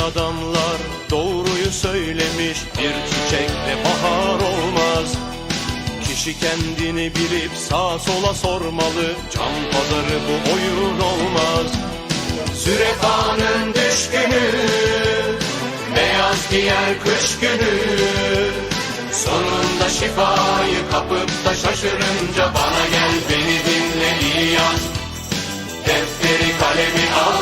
adamlar doğruyu söylemiş. Bir çiçekle bahar olmaz. Kişi kendini bilip sağa sola sormalı. Can pazarı bu oyun olmaz. Sürefanın düşkünü Beyaz giyer kış günü. Sonunda şifayı kapıp da şaşırınca Bana gel beni dinle iyi yaz Defteri kalemi al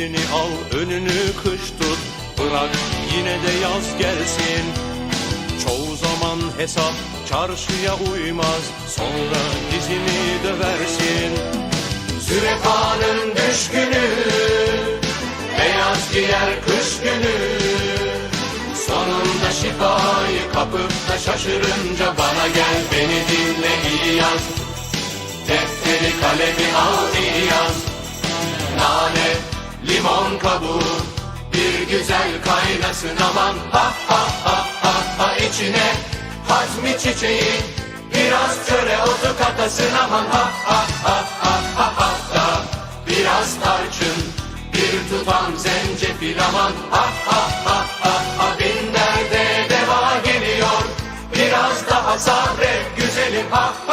tedbirini al, önünü kış tut. Bırak yine de yaz gelsin. Çoğu zaman hesap çarşıya uymaz. Sonra dizini döversin. Zürefanın düşkünü, beyaz giyer kış günü. Sonunda şifayı kapıp da şaşırınca bana gel beni dinle iyi yaz. Defteri kalemi al iyi yaz Nane, limon kabuğu Bir güzel kaynasın aman Ha ha ha ha ha içine Hazmi çiçeği Biraz çöre otu katasın aman Ha ha ha ha ha ha da Biraz tarçın Bir tutam zencefil aman Ha ha ha ha ha Bin derde deva geliyor Biraz daha sabret güzelim ha ha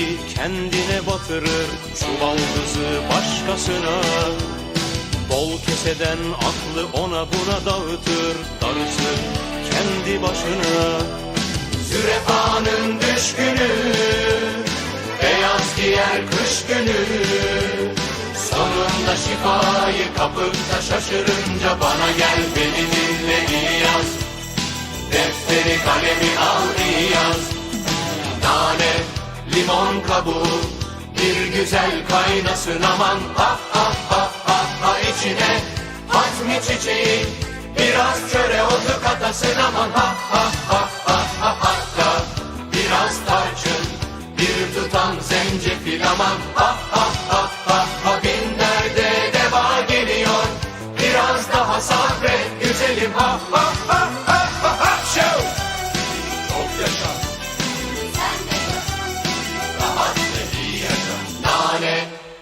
iğneyi kendine batırır, çuvaldızı başkasına. Bol keseden aklı ona buna dağıtır, darısı kendi başına. Zürefanın düşkünü, beyaz giyer kış günü. Sonunda şifayı kapıp da şaşırınca bana gel beni dinle yaz. Defteri kalemi al kabuğu Bir güzel kaynasın aman Ha ha ha ha ha içine Hazmi çiçeği Biraz çöre otu katasın aman Ha ha ha ha ha hatta Biraz tarçın Bir tutam zencefil aman Ha ha ha ha ha Bin derde deva geliyor Biraz daha sabret güzelim Ha ha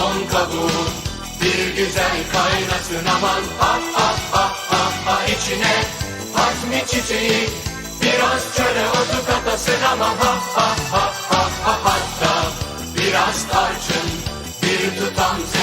aman kadur Bir güzel kaynasın aman. Ah ah ah ah ah içine Hazmi çiçeği? Biraz çöle otu katasın ama ha ha ha ha ha hatta Biraz tarçın bir tutam zeytin